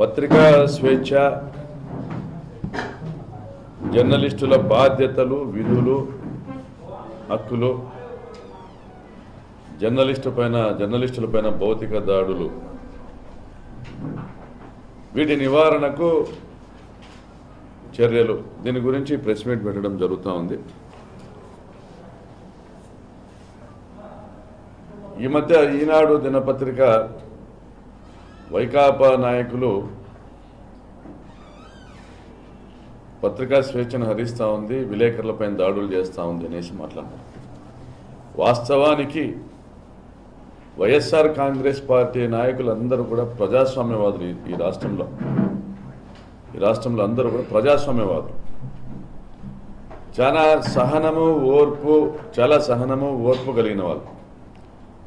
పత్రికా స్వేచ్ఛ జర్నలిస్టుల బాధ్యతలు విధులు హక్కులు జర్నలిస్టు పైన జర్నలిస్టుల పైన భౌతిక దాడులు. వీటి నివారణకు చర్యలు. దీని గురించి ప్రెస్ మీట్ పెట్టడం జరుగుతూ ఉంది. ఈ మధ్య ఈనాడు దినపత్రిక వైకాపా నాయకులు పత్రికా స్వేచ్ఛను హరిస్తూ ఉంది విలేకరులపై దాడులు చేస్తూ ఉంది అనేసి మాట్లాడారు వాస్తవానికి వైఎస్ఆర్ కాంగ్రెస్ పార్టీ నాయకులందరూ కూడా ప్రజాస్వామ్యవాదులు ఈ రాష్ట్రంలో. ఈ రాష్ట్రంలో అందరూ కూడా ప్రజాస్వామ్యవాదులు. చాలా సహనము ఓర్పు చాలా సహనము ఓర్పు కలిగిన వాళ్ళు.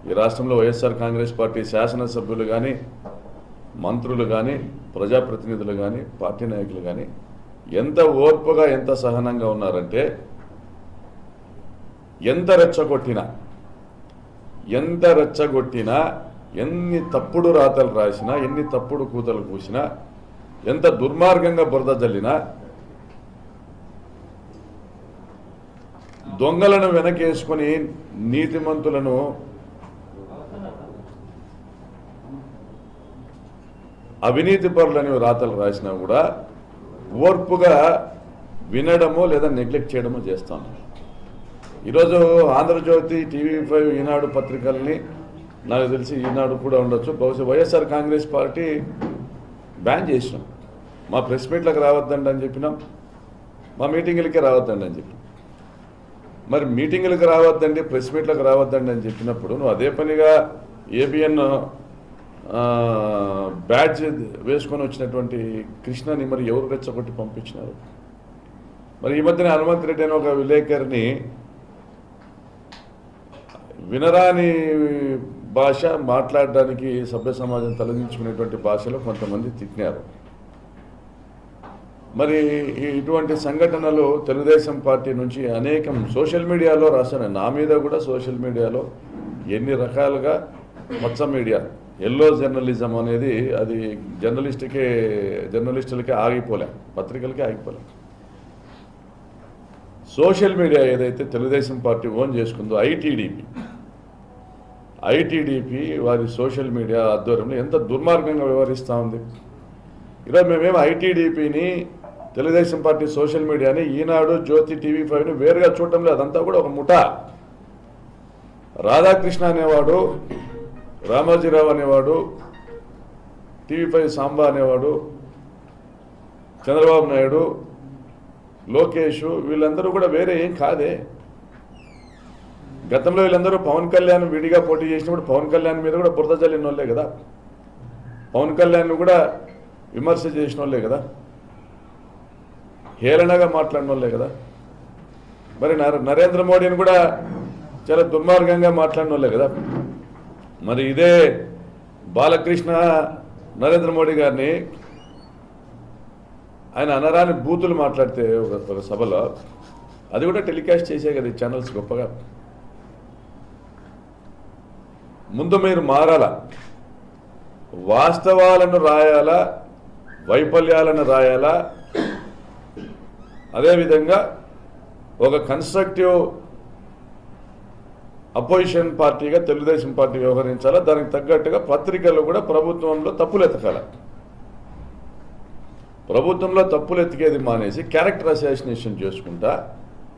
ఈ రాష్ట్రంలో వైఎస్ఆర్ కాంగ్రెస్ పార్టీ శాసనసభ్యులు కానీ మంత్రులు కానీ ప్రజాప్రతినిధులు కానీ పార్టీ నాయకులు కానీ ఎంత ఓర్పుగా ఎంత సహనంగా ఉన్నారంటే ఎంత రెచ్చగొట్టినా ఎంత రెచ్చగొట్టినా ఎన్ని తప్పుడు రాతలు రాసినా ఎన్ని తప్పుడు కూతలు కూసినా ఎంత దుర్మార్గంగా బురద జల్లినా దొంగలను వెనకేసుకొని నీతిమంతులను అవినీతి పరులని రాతలు రాసినా కూడా ఓర్పుగా వినడము లేదా నెగ్లెక్ట్ చేయడము చేస్తాను ఈరోజు ఆంధ్రజ్యోతి టీవీ ఫైవ్ ఈనాడు పత్రికల్ని నాకు తెలిసి ఈనాడు కూడా ఉండొచ్చు. బహుశా వైఎస్ఆర్ కాంగ్రెస్ పార్టీ బ్యాన్ చేసినాం. మా ప్రెస్ మీట్లకు రావద్దండి అని చెప్పినాం. మా మీటింగులకే రావద్దండి అని చెప్పినాం. మరి మీటింగులకు రావద్దండి ప్రెస్ మీట్లకు రావద్దండి అని చెప్పినప్పుడు నువ్వు అదే పనిగా ఏబిఎన్ బ్యాడ్జ్ వేసుకొని వచ్చినటువంటి కృష్ణని మరి ఎవరు రెచ్చగొట్టి పంపించినారు? మరి ఈ మధ్యన హనుమంత్ రెడ్డి అనే ఒక విలేకరిని వినరాని భాష మాట్లాడడానికి సభ్య సమాజం తలదించుకునేటువంటి భాషలో కొంతమంది తిట్టినారు. మరి ఈ- ఇటువంటి సంఘటనలు తెలుగుదేశం పార్టీ నుంచి అనేకం సోషల్ మీడియాలో రాశాను నా మీద కూడా సోషల్ మీడియాలో ఎన్ని రకాలుగా మొత్తం మీడియా ఎల్లో జర్నలిజం అనేది అది జర్నలిస్టుకే జర్నలిస్టులకే ఆగిపోలేం పత్రికలకే ఆగిపోలేం. సోషల్ మీడియా ఏదైతే తెలుగుదేశం పార్టీ ఓన్ చేసుకుందో ఐటీడీపీ ఐటీడీపీ వారి సోషల్ మీడియా ఆధ్వర్యంలో ఎంత దుర్మార్గంగా వ్యవహరిస్తూ ఉంది. ఈరోజు మేమేమో ఐటీడీపీని తెలుగుదేశం పార్టీ సోషల్ మీడియాని ఈనాడు జ్యోతి టీవీ ఫైవ్ని వేరుగా చూడటం లేదు. అదంతా కూడా ఒక ముఠా. రాధాకృష్ణ అనేవాడు రామాజీరావు అనేవాడు టీవీ ఫైవ్ సాంబా అనేవాడు చంద్రబాబు నాయుడు లోకేష్ వీళ్ళందరూ కూడా వేరే ఏం కాదే. గతంలో వీళ్ళందరూ పవన్ కళ్యాణ్ విడిగా పోటీ చేసినప్పుడు పవన్ కళ్యాణ్ మీద కూడా బురద చల్లిన వాళ్ళే కదా. పవన్ కళ్యాణ్ కూడా విమర్శ చేసిన వాళ్ళే కదా. హేళనగా మాట్లాడిన వాళ్ళే కదా. మరి నరేంద్ర మోడీని కూడా చాలా దుర్మార్గంగా మాట్లాడిన వాళ్ళే కదా. మరి ఇదే బాలకృష్ణ నరేంద్ర మోడీ గారిని ఆయన అనరాని బూతులు మాట్లాడితే ఒక సభలో అది కూడా టెలికాస్ట్ చేసే కదా ఈ ఛానల్స్ గొప్పగా. ముందు మీరు మారాలా. వాస్తవాలను రాయాలా వైఫల్యాలను రాయాలా. అదేవిధంగా ఒక కన్స్ట్రక్టివ్ అపోజిషన్ పార్టీగా తెలుగుదేశం పార్టీ వ్యవహరించాలా? దానికి తగ్గట్టుగా పత్రికలు కూడా ప్రభుత్వంలో తప్పులు ఎతకాలి? ప్రభుత్వంలో తప్పులు ఎతికేది మానేసి క్యారెక్టర్ అసాసినేషన్ చేసుకుంటా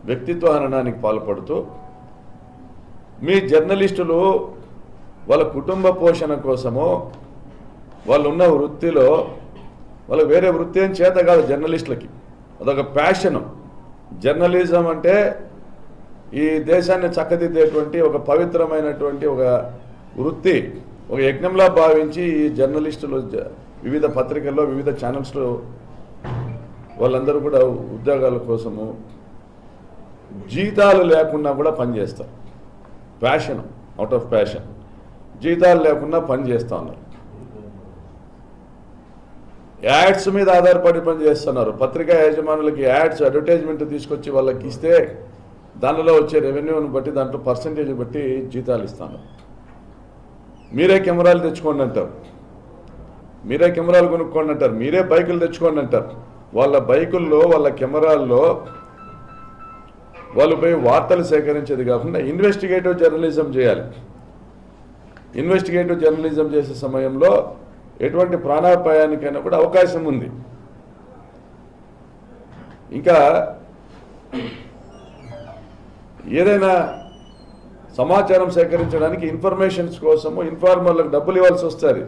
వ్యక్తిత్వ హననానికి పాల్పడుతూ మీ జర్నలిస్టులు వాళ్ళ కుటుంబ పోషణ కోసమో వాళ్ళు ఉన్న వృత్తిలో వాళ్ళ వేరే వృత్తి ఏం చేత కాదు జర్నలిస్టులకి. అదొక ప్యాషను. జర్నలిజం అంటే ఈ దేశాన్ని చక్కదిద్దేటువంటి ఒక పవిత్రమైనటువంటి ఒక వృత్తి ఒక యజ్ఞంలా భావించి ఈ జర్నలిస్టులు వివిధ పత్రికల్లో వివిధ ఛానల్స్లో వాళ్ళందరూ కూడా ఉద్యోగాల కోసము జీతాలు లేకుండా కూడా పనిచేస్తారు ప్యాషన్ అవుట్ ఆఫ్ ప్యాషన్ జీతాలు లేకుండా పనిచేస్తూ ఉన్నారు. యాడ్స్ మీద ఆధారపడి పనిచేస్తున్నారు పత్రికా యజమానులకి యాడ్స్ అడ్వర్టైజ్మెంట్ తీసుకొచ్చి వాళ్ళకి ఇస్తే దానిలో వచ్చే రెవెన్యూని బట్టి దాంట్లో పర్సంటేజ్ బట్టి జీతాలు ఇస్తాను. మీరే కెమెరాలు తెచ్చుకోండి అంటారు. మీరే కెమెరాలు కొనుక్కోండి అంటారు. మీరే బైకులు తెచ్చుకోండి అంటారు. వాళ్ళ బైకుల్లో వాళ్ళ కెమెరాల్లో వాళ్ళు పోయి వార్తలు సేకరించేది కాకుండా ఇన్వెస్టిగేటివ్ జర్నలిజం చేయాలి. ఇన్వెస్టిగేటివ్ జర్నలిజం చేసే సమయంలో ఎటువంటి ప్రాణాపాయానికైనా కూడా అవకాశం ఉంది. ఇంకా ఏదైనా సమాచారం సేకరించడానికి ఇన్ఫర్మేషన్స్ కోసము ఇన్ఫార్మర్లకు డబ్బులు ఇవ్వాల్సి వస్తుంది.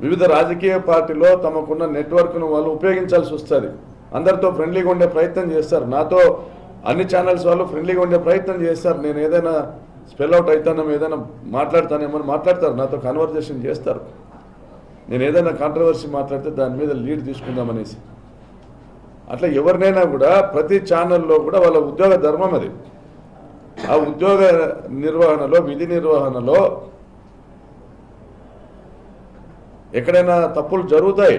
వివిధ రాజకీయ పార్టీలో తమకున్న నెట్వర్క్ను వాళ్ళు ఉపయోగించాల్సి వస్తుంది. అందరితో ఫ్రెండ్లీగా ఉండే ప్రయత్నం చేస్తారు. నాతో అన్ని ఛానల్స్ వాళ్ళు ఫ్రెండ్లీగా ఉండే ప్రయత్నం చేస్తారు. నేను ఏదైనా స్పెల్ అవుట్ అవుతానో ఏదైనా మాట్లాడతానేమో అని మాట్లాడతారు. నాతో కన్వర్జేషన్ చేస్తారు. నేను ఏదైనా కాంట్రవర్సీ మాట్లాడితే దాని మీద లీడ్ తీసుకుందామనేసి. అట్లా ఎవరినైనా కూడా ప్రతి ఛానల్లో కూడా వాళ్ళ ఉద్యోగ ధర్మం అది. ఆ ఉద్యోగ నిర్వహణలో విధి నిర్వహణలో ఎక్కడైనా తప్పులు జరుగుతాయి.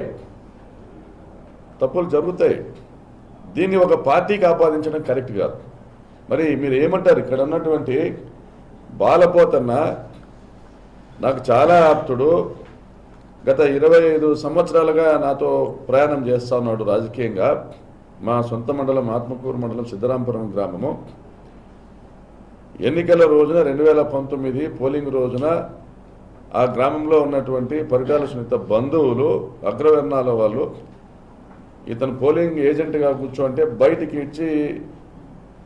తప్పులు జరుగుతాయి. దీన్ని ఒక పార్టీకి ఆపాదించడం కరెక్ట్ కాదు. మరి మీరు ఏమంటారు? ఇక్కడ ఉన్నటువంటి బాలపోతన్న నాకు చాలా ఆప్తుడు. గత ఇరవై ఐదు సంవత్సరాలుగా నాతో ప్రయాణం చేస్తా ఉన్నాడు రాజకీయంగా మా సొంత మండలం ఆత్మకూరు మండలం సిద్ధరాంపురం గ్రామము. ఎన్నికల రోజున రెండు వేల పంతొమ్మిది పోలింగ్ రోజున ఆ గ్రామంలో ఉన్నటువంటి పరిటాల సునీత బంధువులు అగ్రవర్ణాల వాళ్ళు ఇతను పోలింగ్ ఏజెంట్గా కూర్చోంటే బయటికి ఇచ్చి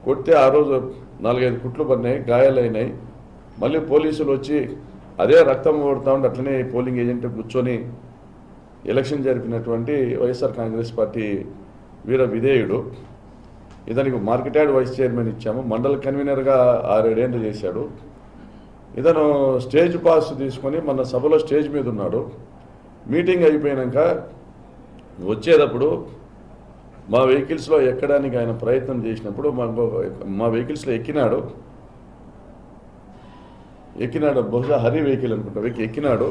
కొడితే ఆ రోజు నాలుగైదు కుట్లు పడినాయి గాయాలైనాయి. మళ్ళీ పోలీసులు వచ్చి అదే రక్తం ఓడుతా ఉండి అట్లనే పోలింగ్ ఏజెంట్ కూర్చొని ఎలక్షన్ జరిపినటువంటి వైఎస్ఆర్ కాంగ్రెస్ పార్టీ వీర విధేయుడు. ఇతనికి మార్కెట్ వైస్ చైర్మన్ ఇచ్చాము. మండల కన్వీనర్గా ఆరేడేళ్ళు చేశాడు. ఇతను స్టేజ్ పాస్ తీసుకొని మన సభలో స్టేజ్ మీద ఉన్నాడు. మీటింగ్ అయిపోయాక వచ్చేటప్పుడు మా వెహికల్స్లో ఎక్కడానికి ఆయన ప్రయత్నం చేసినప్పుడు మా వెహికల్స్లో ఎక్కినాడు. ఎక్కినాడు. బహుశా హరి వెహికల్ అనుకుంటా. ఎక్కినాడు.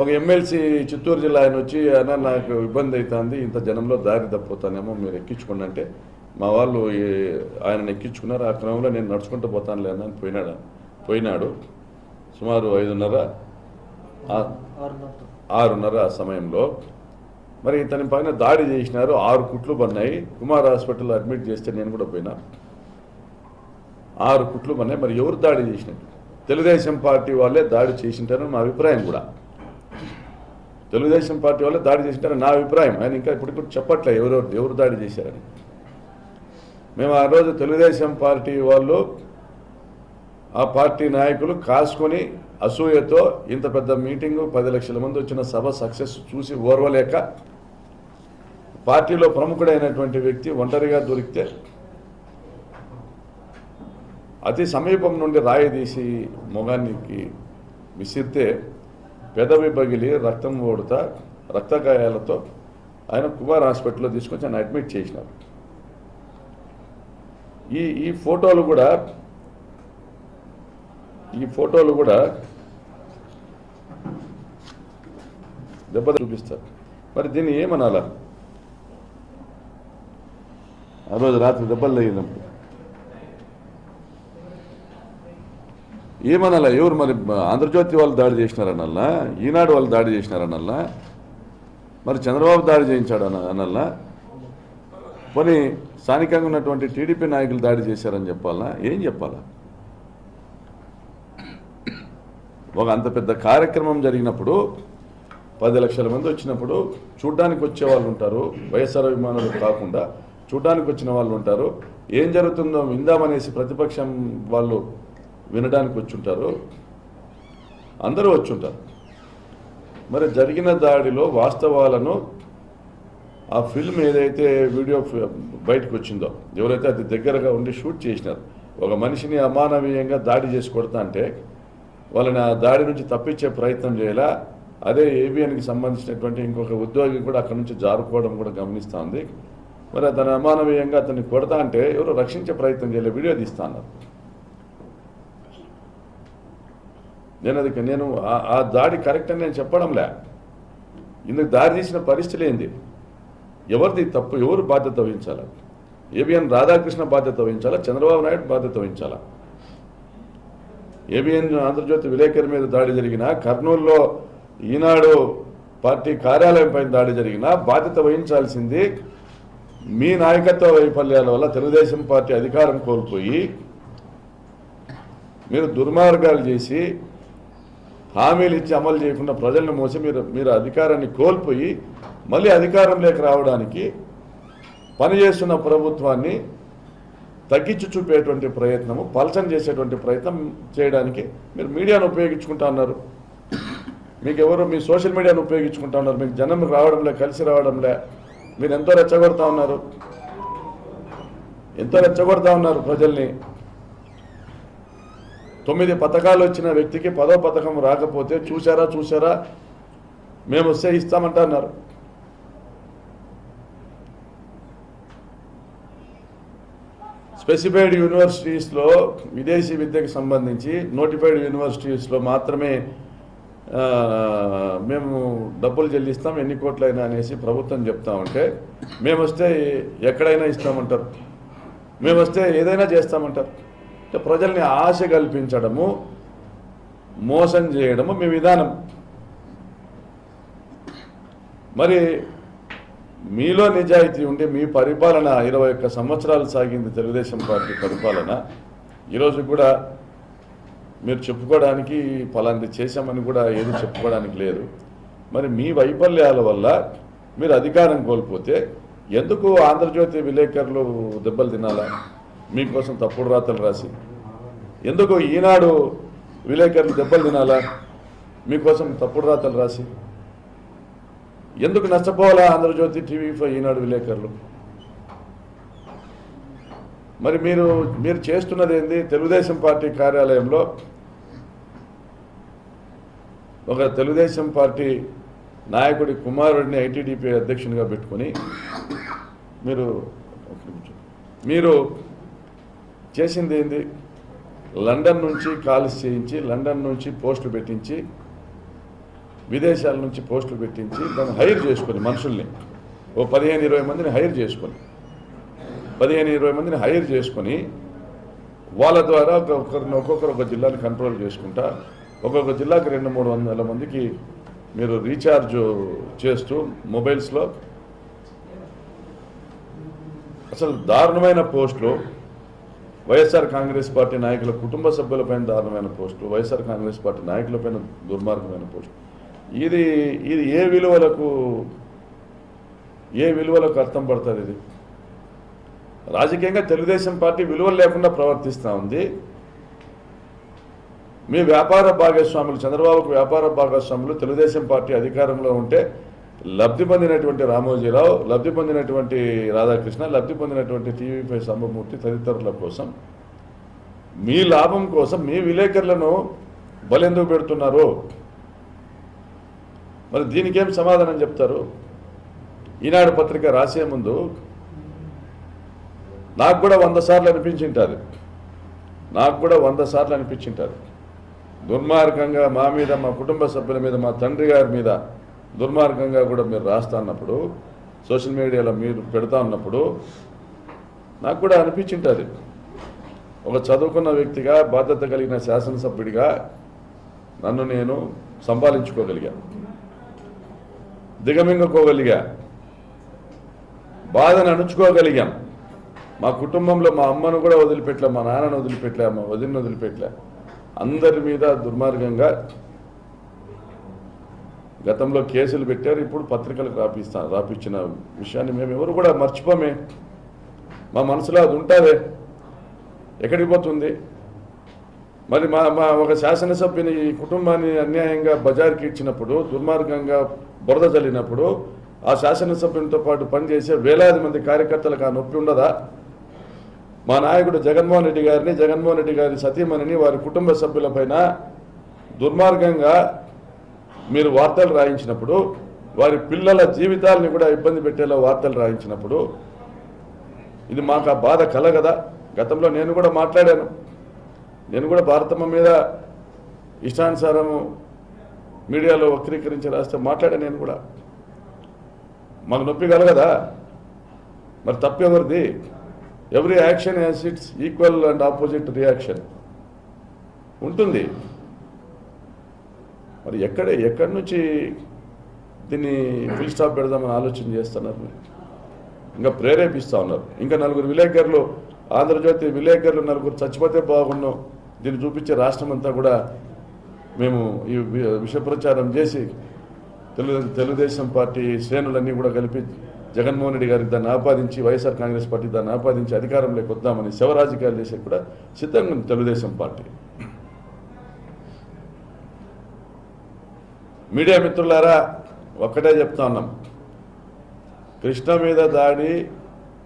ఒక ఎమ్మెల్సీ చిత్తూరు జిల్లా ఆయన వచ్చి అన్న నాకు ఇబ్బంది అవుతుంది. ఇంత జనంలో దారి తప్పిపోతానేమో మీరు ఎక్కించుకోండి అంటే మా వాళ్ళు ఆయన ఆయనను ఎక్కించుకున్నారు. ఆ క్రమంలో నేను నడుచుకుంటూ పోతానులే అన్న అని పోయినాడు పోయినాడు. సుమారు ఐదున్నర ఆరున్నర ఆ సమయంలో. మరి ఇతని పైన దాడి చేసినారు. ఆరు కుట్లు పడినాయి. కుమార్ హాస్పిటల్లో అడ్మిట్ చేస్తే నేను కూడా పోయినా. ఆరు కుట్లు పడినాయి. మరి ఎవరు దాడి చేసినట్టు తెలుగుదేశం పార్టీ వాళ్ళే దాడి చేసింటారని మా అభిప్రాయం కూడా. తెలుగుదేశం పార్టీ వాళ్ళే దాడి చేసింటారని నా అభిప్రాయం. ఆయన ఇంకా ఇప్పుడు చెప్పట్లే ఎవరు ఎవరు దాడి చేశారని. మేము ఆ రోజు తెలుగుదేశం పార్టీ వాళ్ళు ఆ పార్టీ నాయకులు కాసుకొని అసూయతో ఇంత పెద్ద మీటింగు పది లక్షల మంది వచ్చిన సభ సక్సెస్ చూసి ఓర్వలేక పార్టీలో ప్రముఖుడైనటువంటి వ్యక్తి ఒంటరిగా దొరికితే అతి సమీపం నుండి రాయి తీసి మొగానికి విసిరితే పెదవి పగిలి రక్తం ఓడుతా రక్తగాయాలతో ఆయన కుమార్ హాస్పిటల్లో తీసుకొచ్చి ఆయన అడ్మిట్ చేసినారు. ఈ ఈ ఫోటోలు కూడా ఈ ఫోటోలు కూడా దెబ్బ చూపిస్తారు. మరి దీన్ని ఏమనాలా? ఆ రోజు రాత్రి దెబ్బలు తగినప్పుడు ఏమనాలా? ఎవరు మరి ఆంధ్రజ్యోతి వాళ్ళు దాడి చేసినారనల్లా? ఈనాడు వాళ్ళు దాడి చేసినారనల్లా? మరి చంద్రబాబు దాడి చేయించాడు అన అనల్లా? పోనీ స్థానికంగా ఉన్నటువంటి టీడీపీ నాయకులు దాడి చేశారని చెప్పాలా ఏం చెప్పాలా? ఒక అంత పెద్ద కార్యక్రమం జరిగినప్పుడు పది లక్షల మంది వచ్చినప్పుడు చూడ్డానికి వచ్చే వాళ్ళు ఉంటారు. వైఎస్ఆర్ అభిమానులు కాకుండా చూడ్డానికి వచ్చిన వాళ్ళు ఉంటారు. ఏం జరుగుతుందో విందామనేసి ప్రతిపక్షం వాళ్ళు వినడానికి వచ్చుంటారు. అందరూ వచ్చుంటారు. మరి జరిగిన దాడిలో వాస్తవాలను ఆ ఫిల్మ్ ఏదైతే వీడియో బయటకు వచ్చిందో ఎవరైతే అది దగ్గరగా ఉండి షూట్ చేసినారు ఒక మనిషిని అమానవీయంగా దాడి చేసి కొడతా అంటే వాళ్ళని ఆ దాడి నుంచి తప్పించే ప్రయత్నం చేయాలా? అదే ఏబిఎన్కి సంబంధించినటువంటి ఇంకొక ఉద్యోగి కూడా అక్కడ నుంచి జారుకోవడం కూడా గమనిస్తూ ఉంది. మరి అతను అమానవీయంగా అతన్ని కొడతా అంటే ఎవరు రక్షించే ప్రయత్నం చేయలే వీడియో తీస్తా అన్నారు. నేను అది నేను ఆ- ఆ దాడి కరెక్ట్ అని నేను చెప్పడంలే. ఇందుకు దారి తీసిన పరిస్థితి ఏంది? ఎవరిది తప్పు? ఎవరు బాధ్యత వహించాలా? ఏబిఎన్ రాధాకృష్ణ బాధ్యత వహించాలా? చంద్రబాబు నాయుడు బాధ్యత వహించాలా? ఏబిఎన్ ఆంధ్రజ్యోతి విలేకరి మీద దాడి జరిగిన కర్నూలులో ఈనాడు పార్టీ కార్యాలయం పైన దాడి జరిగినా బాధ్యత వహించాల్సింది మీ నాయకత్వ వైఫల్యాల వల్ల తెలుగుదేశం పార్టీ అధికారం కోల్పోయి మీరు దుర్మార్గాలు చేసి హామీలు ఇచ్చి అమలు చేయకుండా ప్రజలను మోసి మీరు మీరు అధికారాన్ని కోల్పోయి మళ్ళీ అధికారంలోకి రావడానికి పనిచేస్తున్న ప్రభుత్వాన్ని తగ్గించి చూపేటువంటి ప్రయత్నము పలసం చేసేటువంటి ప్రయత్నం చేయడానికి మీరు మీడియాను ఉపయోగించుకుంటా ఉన్నారు. మీకు ఎవరు మీ సోషల్ మీడియాను ఉపయోగించుకుంటా ఉన్నారు. మీకు జనం రావడంలే కలిసి రావడంలే. మీరు ఎంతో రెచ్చగొడతా ఉన్నారు. ఎంతో రెచ్చగొడతా ఉన్నారు ప్రజల్ని. తొమ్మిది పథకాలు వచ్చిన వ్యక్తికి పదో పథకం రాకపోతే చూసారా చూసారా మేము వస్తే ఇస్తామంటా అన్నారు స్పెసిఫైడ్ యూనివర్సిటీస్లో విదేశీ విద్యకు సంబంధించి నోటిఫైడ్ యూనివర్సిటీస్లో మాత్రమే మేము డబ్బులు చెల్లిస్తాం ఎన్ని కోట్లైనా అనేసి ప్రభుత్వం చెప్తా ఉంటే మేము వస్తే ఎక్కడైనా ఇస్తామంటారు. మేము వస్తే ఏదైనా చేస్తామంటారు. ప్రజల్ని ఆశ కల్పించడము మోసం చేయడము మీ విధానం. మరి మీలో నిజాయితీ ఉండి మీ పరిపాలన ఇరవై ఒక్క సంవత్సరాలు సాగింది తెలుగుదేశం పార్టీ పరిపాలన. ఈరోజు కూడా మీరు చెప్పుకోవడానికి ఫలాంటి చేశామని కూడా ఏది చెప్పుకోవడానికి లేదు. మరి మీ వైఫల్యాల వల్ల మీరు అధికారం కోల్పోతే ఎందుకు ఆంధ్రజ్యోతి విలేకరులు దెబ్బలు తినాలా? మీకోసం తప్పుడు రాతలు రాసి. ఎందుకు ఈనాడు విలేకరులు దెబ్బలు తినాలా? మీకోసం తప్పుడు రాతలు రాసి. ఎందుకు నష్టపోవాలా ఆంధ్రజ్యోతి టీవీ ఫైవ్ ఈనాడు విలేకరులు? మరి మీరు మీరు చేస్తున్నది ఏంది? తెలుగుదేశం పార్టీ కార్యాలయంలో ఒక తెలుగుదేశం పార్టీ నాయకుడి కుమారుడిని ఐటీడీపీ అధ్యక్షునిగా పెట్టుకొని మీరు మీరు చేసింది ఏంది లండన్ నుంచి కాల్స్ చేయించి లండన్ నుంచి పోస్టులు పెట్టించి విదేశాల నుంచి పోస్టులు పెట్టించి దాన్ని హైర్ చేసుకొని మనుషుల్ని. ఓ పదిహేను ఇరవై మందిని హైర్ చేసుకొని. పదిహేను ఇరవై మందిని హైర్ చేసుకొని వాళ్ళ ద్వారా ఒక్కొక్కరిని ఒక్కొక్కరు ఒక జిల్లాని కంట్రోల్ చేసుకుంటా ఒక్కొక్క జిల్లాకి రెండు మూడు వందల మందికి మీరు రీఛార్జ్ చేస్తూ మొబైల్స్లో అసలు దారుణమైన పోస్టులు. వైఎస్ఆర్ కాంగ్రెస్ పార్టీ నాయకుల కుటుంబ సభ్యులపైన దారుణమైన పోస్టులు వైఎస్ఆర్ కాంగ్రెస్ పార్టీ నాయకులపైన దుర్మార్గమైన పోస్టులు. ఇది ఇది ఏ విలువలకు ఏ విలువలకు అర్థం పడుతుంది ఇది? రాజకీయంగా తెలుగుదేశం పార్టీ విలువలు లేకుండా ప్రవర్తిస్తూ ఉంది. మీ వ్యాపార భాగస్వాములు చంద్రబాబుకు వ్యాపార భాగస్వాములు తెలుగుదేశం పార్టీ అధికారంలో ఉంటే లబ్ధి పొందినటువంటి రామోజీరావు లబ్ధి పొందినటువంటి రాధాకృష్ణ లబ్ధి పొందినటువంటి టీవీపై సంభమూర్తి తదితరుల కోసం మీ లాభం కోసం మీ విలేకరులను బలెందుకు పెడుతున్నారు? మరి దీనికేం సమాధానం చెప్తారు? ఈనాడు పత్రిక రాసే ముందు నాకు కూడా వంద సార్లు అనిపించింటుంది. నాకు కూడా వంద సార్లు అనిపించింటుంది. దుర్మార్గంగా మా మీద మా కుటుంబ సభ్యుల మీద మా తండ్రి గారి మీద దుర్మార్గంగా కూడా మీరు రాస్తా అన్నప్పుడు సోషల్ మీడియాలో మీరు పెడతా ఉన్నప్పుడు నాకు కూడా అనిపించింటుంది. ఒక చదువుకున్న వ్యక్తిగా బాధ్యత కలిగిన శాసనసభ్యుడిగా నన్ను నేను సంపాదించుకోగలిగా దిగమింగుకోగలిగా బాధను అణుచుకోగలిగాం మా కుటుంబంలో మా అమ్మను కూడా వదిలిపెట్టలే మా నాన్నను వదిలిపెట్టలే మా వదిలిని వదిలిపెట్టలే. అందరి మీద దుర్మార్గంగా గతంలో కేసులు పెట్టారు ఇప్పుడు పత్రికలకు రాపిస్తా రాపిచ్చిన విషయాన్ని మేము ఎవరు కూడా మర్చిపోమే. మా మనసులో అది ఉంటుందే. ఎక్కడికి పోతుంది? మరి మా మా ఒక శాసనసభ్యుని ఈ కుటుంబాన్ని అన్యాయంగా బజార్కి ఇచ్చినప్పుడు దుర్మార్గంగా బురద చల్లినప్పుడు ఆ శాసనసభ్యునితో పాటు పనిచేసే వేలాది మంది కార్యకర్తలకు ఆ నొప్పి ఉండదా? మా నాయకుడు జగన్మోహన్ రెడ్డి గారిని జగన్మోహన్ రెడ్డి గారి సతీమణిని వారి కుటుంబ సభ్యులపైన దుర్మార్గంగా మీరు వార్తలు రాయించినప్పుడు వారి పిల్లల జీవితాలని కూడా ఇబ్బంది పెట్టేలా వార్తలు రాయించినప్పుడు ఇది మాకు ఆ బాధ కలగదా గతంలో నేను కూడా మాట్లాడాను. నేను కూడా భారతమ్మ మీద ఇష్టానుసారము మీడియాలో వక్రీకరించి రాస్తే మాట్లాడాను నేను కూడా. మాకు నొప్పి కలగదా మరి తప్పెవరిది every action has its equal and opposite reaction ఉంటుంది. మరి ఎక్కడ ఎక్కడి నుంచి దీన్ని ఫుల్ స్టాప్ పెడదామని ఆలోచన చేస్తున్నారు మీరు? ఇంకా ప్రేరేపిస్తూ ఉన్నారు. ఇంకా నలుగురు విలేకరులు ఆంధ్రజ్యోతి విలేకరులు నలుగురు చచ్చిపోతే బాగున్నాం దీన్ని చూపించే రాష్ట్రం అంతా కూడా మేము ఈ విష ప్రచారం చేసి తెలు తెలుగుదేశం పార్టీ శ్రేణులన్నీ కూడా కలిపి జగన్మోహన్ రెడ్డి గారికి దాన్ని ఆపాదించి వైఎస్ఆర్ కాంగ్రెస్ పార్టీ దాన్ని ఆపాదించి అధికారంలోకి వద్దామని శవరాజకీయాలు చేసే కూడా సిద్ధంగా ఉంది తెలుగుదేశం పార్టీ. మీడియా మిత్రులారా ఒక్కటే చెప్తా ఉన్నాం. కృష్ణ మీద దాడి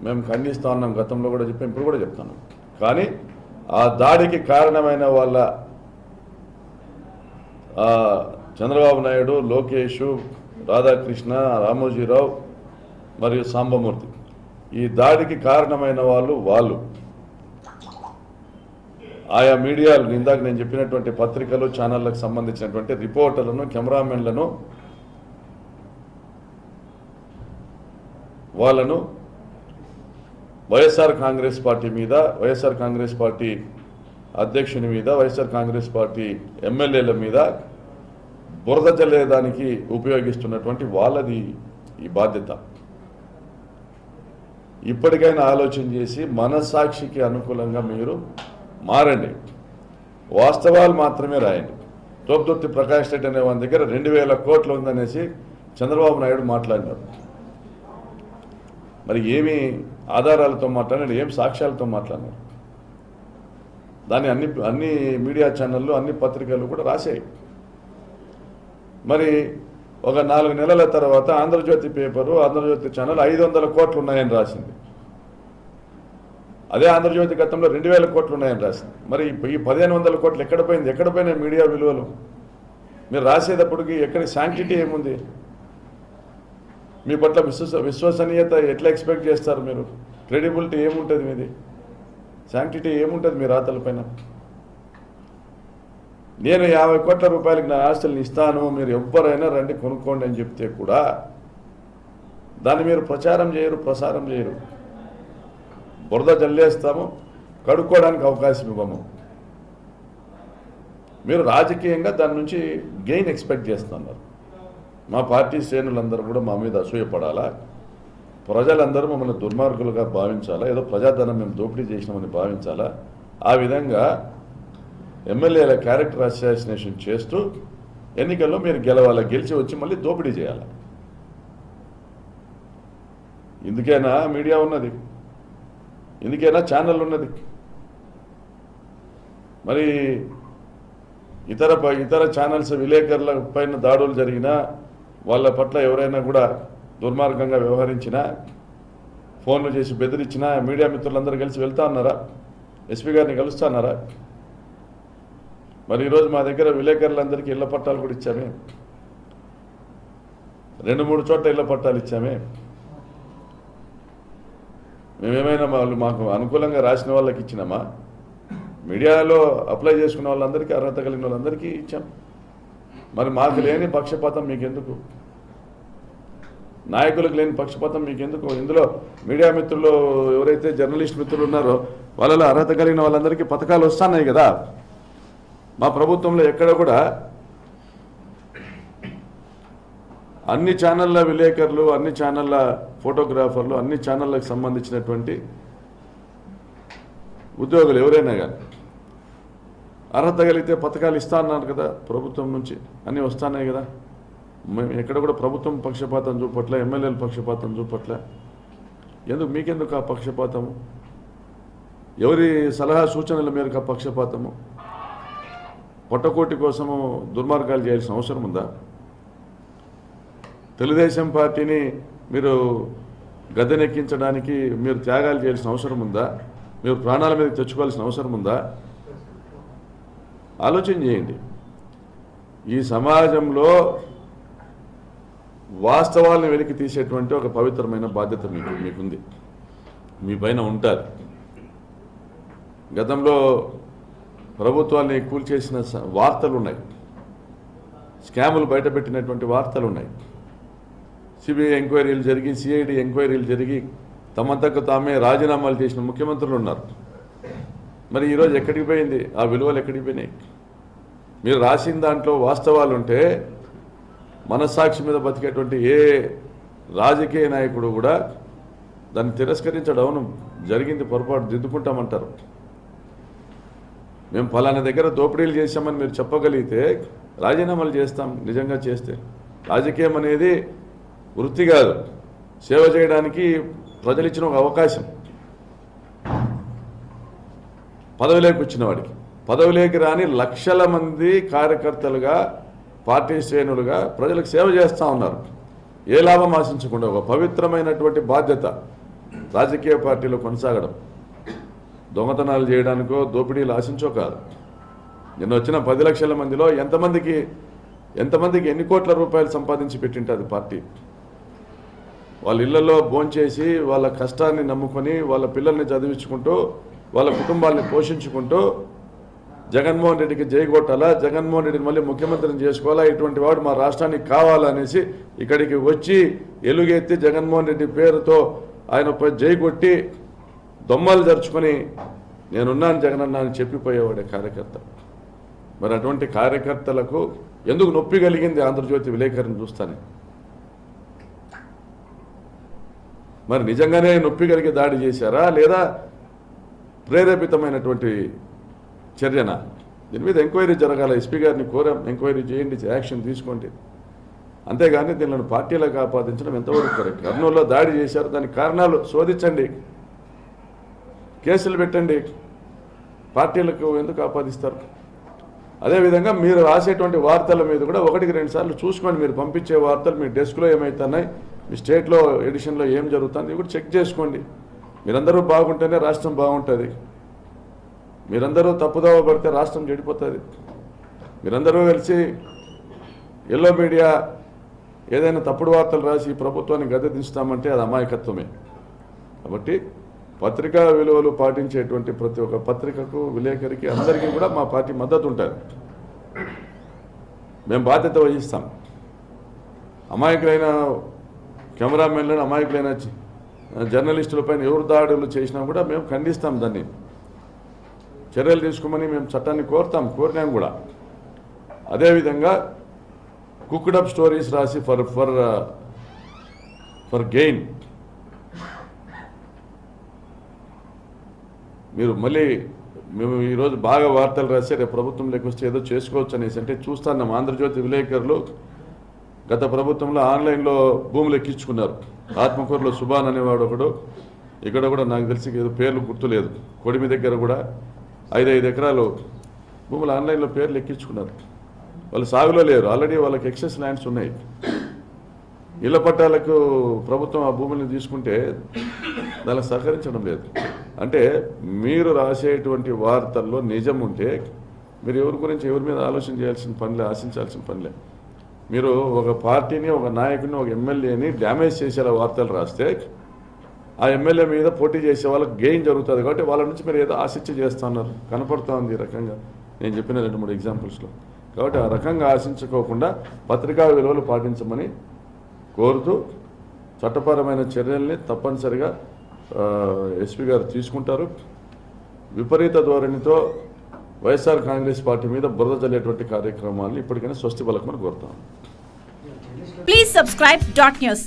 మేము ఖండిస్తా ఉన్నాం గతంలో కూడా చెప్పాం ఇప్పుడు కూడా చెప్తున్నాం కానీ ఆ దాడికి కారణమైన వాళ్ళ చంద్రబాబు నాయుడు లోకేష్ రాధాకృష్ణ రామోజీరావు మరియు సాంబమూర్తి. ఈ దాడికి కారణమైన వాళ్ళు వాళ్ళు. ఆయా మీడియాలు ఇందాక నేను చెప్పినటువంటి పత్రికలు ఛానళ్ళకు సంబంధించినటువంటి రిపోర్టర్లను కెమెరామెన్లను వాళ్ళను వైఎస్ఆర్ కాంగ్రెస్ పార్టీ మీద వైఎస్ఆర్ కాంగ్రెస్ పార్టీ అధ్యక్షుని మీద వైఎస్ఆర్ కాంగ్రెస్ పార్టీ ఎమ్మెల్యేల మీద బురద చల్లేదానికి ఉపయోగిస్తున్నటువంటి వాళ్ళది ఈ బాధ్యత. ఇప్పటికైనా ఆలోచన చేసి మనస్సాక్షికి అనుకూలంగా మీరు మారండి. వాస్తవాలు మాత్రమే రాయండి. తోపుదొత్తి ప్రకాష్ రెడ్డి అనే వాని దగ్గర రెండు వేల కోట్లు ఉందనేసి చంద్రబాబు నాయుడు మాట్లాడినారు. మరి ఏమి ఆధారాలతో మాట్లాడినాడు ఏం సాక్ష్యాలతో మాట్లాడినారు? దాన్ని అన్ని అన్ని మీడియా ఛానళ్ళు అన్ని పత్రికలు కూడా రాశాయి. మరి ఒక నాలుగు నెలల తర్వాత ఆంధ్రజ్యోతి పేపరు ఆంధ్రజ్యోతి ఛానల్ ఐదు వందల కోట్లు ఉన్నాయని రాసింది. అదే ఆంధ్రజ్యోతి గతంలో రెండు వేల కోట్లు ఉన్నాయని రాసింది. మరి ఈ పదిహేను వందల కోట్లు ఎక్కడ పోయింది? ఎక్కడ పోయినాయి మీడియా విలువలు? మీరు రాసేటప్పటికి ఎక్కడ శాంక్టిటీ ఏముంది? మీ పట్ల విశ్వస విశ్వసనీయత ఎట్లా ఎక్స్పెక్ట్ చేస్తారు మీరు? క్రెడిబిలిటీ ఏముంటుంది మీది? శాంక్టిటీ ఏముంటుంది మీ రాతలపైన నేను యాభై కోట్ల రూపాయలకి నా ఆస్తుల్ని ఇస్తాను మీరు ఎవ్వరైనా రండి కొనుక్కోండి అని చెప్తే కూడా దాన్ని మీరు ప్రచారం చేయరు ప్రసారం చేయరు. బురద జల్లేస్తాము కడుక్కోవడానికి అవకాశం ఇవ్వము. మీరు రాజకీయంగా దాని నుంచి గెయిన్ ఎక్స్పెక్ట్ చేస్తున్నారు. మా పార్టీ శ్రేణులందరూ కూడా మా మీద అసూయపడాలా? ప్రజలందరూ మమ్మల్ని దుర్మార్గులుగా భావించాలా? ఏదో ప్రజాధనం మేము దోపిడీ చేసినామని భావించాలా? ఆ విధంగా ఎమ్మెల్యేల క్యారెక్టర్ అసాసినేషన్ చేస్తూ ఎన్నికల్లో మీరు గెలవాలా? గెలిచి వచ్చి మళ్ళీ దోపిడీ చేయాలి? ఇందుకేనా మీడియా ఉన్నది? ఎందుకైనా ఛానల్ ఉన్నది. మరి ఇతర ఇతర ఛానల్స్ విలేకరుల పైన దాడులు జరిగినా వాళ్ళ పట్ల ఎవరైనా కూడా దుర్మార్గంగా వ్యవహరించినా ఫోన్లు చేసి బెదిరించినా మీడియా మిత్రులందరూ కలిసి వెళ్తా ఉన్నారా? ఎస్పీ గారిని కలుస్తాన్నారా మరి ఈరోజు మా దగ్గర విలేకరులందరికీ ఇళ్ళ పట్టాలు కూడా ఇచ్చామే. రెండు మూడు చోట్ల ఇళ్ళ పట్టాలు ఇచ్చామే. మేమేమైనా వాళ్ళు మాకు అనుకూలంగా రాసిన వాళ్ళకి ఇచ్చినామా? మీడియాలో అప్లై చేసుకున్న వాళ్ళందరికీ అర్హత కలిగిన వాళ్ళందరికీ ఇచ్చాం. మరి మాకు లేని పక్షపాతం మీకెందుకు? నాయకులకు లేని పక్షపాతం మీకెందుకు? ఇందులో మీడియా మిత్రులు ఎవరైతే జర్నలిస్ట్ మిత్రులు ఉన్నారో వాళ్ళలో అర్హత కలిగిన వాళ్ళందరికీ పథకాలు వస్తున్నాయి కదా. మా ప్రభుత్వంలో ఎక్కడ కూడా అన్ని ఛానళ్ళ విలేకరులు అన్ని ఛానళ్ళ ఫోటోగ్రాఫర్లు అన్ని ఛానళ్ళకు సంబంధించినటువంటి ఉద్యోగులు ఎవరైనా కానీ అర్హత కలిగితే పథకాలు ఇస్తా అన్నారు కదా ప్రభుత్వం నుంచి. అన్నీ వస్తున్నాయి కదా. మేము ఎక్కడ కూడా ప్రభుత్వం పక్షపాతం చూపట్ల ఎమ్మెల్యేలు పక్షపాతం చూపట్ల. ఎందుకు మీకెందుకు ఆ పక్షపాతము? ఎవరి సలహా సూచనల మేరకు ఆ పక్షపాతము? పొట్టకోటి కోసము దుర్మార్గాలు చేయాల్సిన అవసరం ఉందా? తెలుగుదేశం పార్టీని మీరు గద్దెనెక్కించడానికి మీరు త్యాగాలు చేయాల్సిన అవసరం ఉందా? మీరు ప్రాణాల మీద తెచ్చుకోవాల్సిన అవసరం ఉందా? ఆలోచన చేయండి. ఈ సమాజంలో వాస్తవాలను వెలికి తీసేటువంటి ఒక పవిత్రమైన బాధ్యత మీకు మీకుంది. మీ పైన ఉంటారు. గతంలో ప్రభుత్వాన్ని కూల్చేసిన వార్తలు ఉన్నాయి స్కాములు బయటపెట్టినటువంటి వార్తలు ఉన్నాయి సిబిఐ ఎంక్వైరీలు జరిగి సిఐడి ఎంక్వైరీలు జరిగి తమంతకు తామే రాజీనామాలు చేసిన ముఖ్యమంత్రులు ఉన్నారు. మరి ఈరోజు ఎక్కడికి పోయింది? ఆ విలువలు ఎక్కడికి పోయినాయి? మీరు రాసిన దాంట్లో వాస్తవాలు ఉంటే మనస్సాక్షి మీద బతికేటువంటి ఏ రాజకీయ నాయకుడు కూడా దాన్ని తిరస్కరించడం అవును జరిగింది పొరపాటు దిద్దుకుంటామంటారు. మేము ఫలానా దగ్గర దోపిడీలు చేశామని మీరు చెప్పగలిగితే రాజీనామాలు చేస్తాం నిజంగా చేస్తే. రాజకీయం అనేది వృత్తి కాదు. సేవ చేయడానికి ప్రజలు ఇచ్చిన ఒక అవకాశం. పదవిలోకి వచ్చిన వాడికి. పదవిలోకి రాని లక్షల మంది కార్యకర్తలుగా పార్టీ శ్రేణులుగా ప్రజలకు సేవ చేస్తూ ఉన్నారు. ఏ లాభం ఆశించకుండా ఒక పవిత్రమైనటువంటి బాధ్యత రాజకీయ పార్టీలో కొనసాగడం. దొంగతనాలు చేయడానికో దోపిడీలు ఆశించో కాదు. నిన్న వచ్చిన పది లక్షల మందిలో ఎంతమందికి ఎంతమందికి ఎన్ని కోట్ల రూపాయలు సంపాదించి పెట్టింటుంది పార్టీ? వాళ్ళ ఇళ్ళలో భోంచేసి వాళ్ళ కష్టాన్ని నమ్ముకొని వాళ్ళ పిల్లల్ని చదివించుకుంటూ వాళ్ళ కుటుంబాలని పోషించుకుంటూ జగన్మోహన్ రెడ్డికి జయగొట్టాలా జగన్మోహన్ రెడ్డిని మళ్ళీ ముఖ్యమంత్రిని చేసుకోవాలా? ఇటువంటి వాడు మా రాష్ట్రానికి కావాలనేసి ఇక్కడికి వచ్చి ఎలుగెత్తి జగన్మోహన్ రెడ్డి పేరుతో ఆయన జయగొట్టి జై కొట్టి దొమ్మలు జరుచుకొని నేనున్నాను జగనన్న అని చెప్పిపోయేవాడే కార్యకర్త. మరి అటువంటి కార్యకర్తలకు ఎందుకు నొప్పి కలిగింది ఆంధ్రజ్యోతి విలేకరిని చూస్తానే? మరి నిజంగానే నొప్పి కలిగి దాడి చేశారా? లేదా ప్రేరేపితమైనటువంటి చర్యన? దీని మీద ఎంక్వైరీ జరగాల. ఎస్పీ గారిని కోరాం. ఎంక్వైరీ చేయండి. యాక్షన్ తీసుకోండి. అంతేగాని దీనిని పార్టీలకు ఆపాదించడం ఎంతవరకు కరెక్ట్? కర్నూలులో దాడి చేశారు. దానికి కారణాలు శోధించండి. కేసులు పెట్టండి. పార్టీలకు ఎందుకు ఆపాదిస్తారు? అదేవిధంగా మీరు రాసేటువంటి వార్తల మీద కూడా ఒకటికి రెండు సార్లు చూసుకోండి. మీరు పంపించే వార్తలు మీ డెస్క్లో ఏమవుతున్నాయి మీ స్టేట్లో ఎడిషన్లో ఏం జరుగుతుంది కూడా చెక్ చేసుకోండి. మీరందరూ బాగుంటేనే రాష్ట్రం బాగుంటుంది. మీరందరూ తప్పుదోవ పడితే రాష్ట్రం చెడిపోతుంది. మీరందరూ కలిసి ఎల్లో మీడియా ఏదైనా తప్పుడు వార్తలు రాసి ప్రభుత్వాన్ని గద్దె దించుతామంటే అది అమాయకత్వమే. కాబట్టి పత్రికా విలువలు పాటించేటువంటి ప్రతి ఒక్క పత్రికకు విలేకరికి అందరికీ కూడా మా పార్టీ మద్దతు ఉంటుంది. మేము బాధ్యత వహిస్తాం. అమాయకులైన కెమెరామెన్లను అమాయకులైన జర్నలిస్టులపైన ఎవరు దాడులు చేసినా కూడా మేము ఖండిస్తాం దాన్ని. చర్యలు తీసుకోమని మేము చట్టాన్ని కోరుతాం కోరినాం కూడా. అదేవిధంగా కుక్డప్ స్టోరీస్ రాసి ఫర్ ఫర్ ఫర్ గెయిన్. మీరు మళ్ళీ మేము ఈరోజు బాగా వార్తలు రాసి రేపు ప్రభుత్వం లేకొస్తే ఏదో చేసుకోవచ్చు అనేసి అంటే చూస్తాను ఆంధ్రజ్యోతి విలేకరులు గత ప్రభుత్వంలో ఆన్లైన్లో భూములు ఎక్కించుకున్నారు. ఆత్మకూరులో సుభాన్ అనేవాడు ఒకడు. ఇక్కడ కూడా నాకు తెలిసి ఏదో పేర్లు గుర్తులేదు. కొడిమి దగ్గర కూడా ఐదు ఐదు ఎకరాలు భూములు ఆన్లైన్లో పేర్లు ఎక్కించుకున్నారు. వాళ్ళు సాగులో లేరు. ఆల్రెడీ వాళ్ళకి ఎక్సెస్ ల్యాండ్స్ ఉన్నాయి. ఇళ్ళ పట్టాలకు ప్రభుత్వం ఆ భూములను తీసుకుంటే దానికి సహకరించడం లేదు. అంటే మీరు రాసేటువంటి వార్తల్లో నిజం ఉంటే మీరు ఎవరి గురించి ఎవరి మీద ఆలోచన చేయాల్సిన పనిలే ఆశించాల్సిన పనిలే. మీరు ఒక పార్టీని ఒక నాయకుడిని ఒక ఎమ్మెల్యేని డ్యామేజ్ చేసేలా వార్తలు రాస్తే ఆ ఎమ్మెల్యే మీద పోటీ చేసే వాళ్ళకి గెయిన్ జరుగుతుంది కాబట్టి వాళ్ళ నుంచి మీరు ఏదో ఆశించి చేస్తున్నారు. కనపడుతూ ఉంది ఈ రకంగా. నేను చెప్పిన రెండు మూడు ఎగ్జాంపుల్స్లో కాబట్టి ఆ రకంగా ఆశించుకోకుండా పత్రికా విలువలు పాటించమని కోరుతూ చట్టపరమైన చర్యల్ని తప్పనిసరిగా ఎస్పీ గారు తీసుకుంటారు. విపరీత ధోరణితో వైఎస్ఆర్ కాంగ్రెస్ పార్టీ మీద బురద చల్లేటువంటి కార్యక్రమాలను ఇప్పటికైనా స్వస్తి పలకమని కోరుతాం ప్లీజ్ సబ్స్క్రైబ్ డాట్ న్యూస్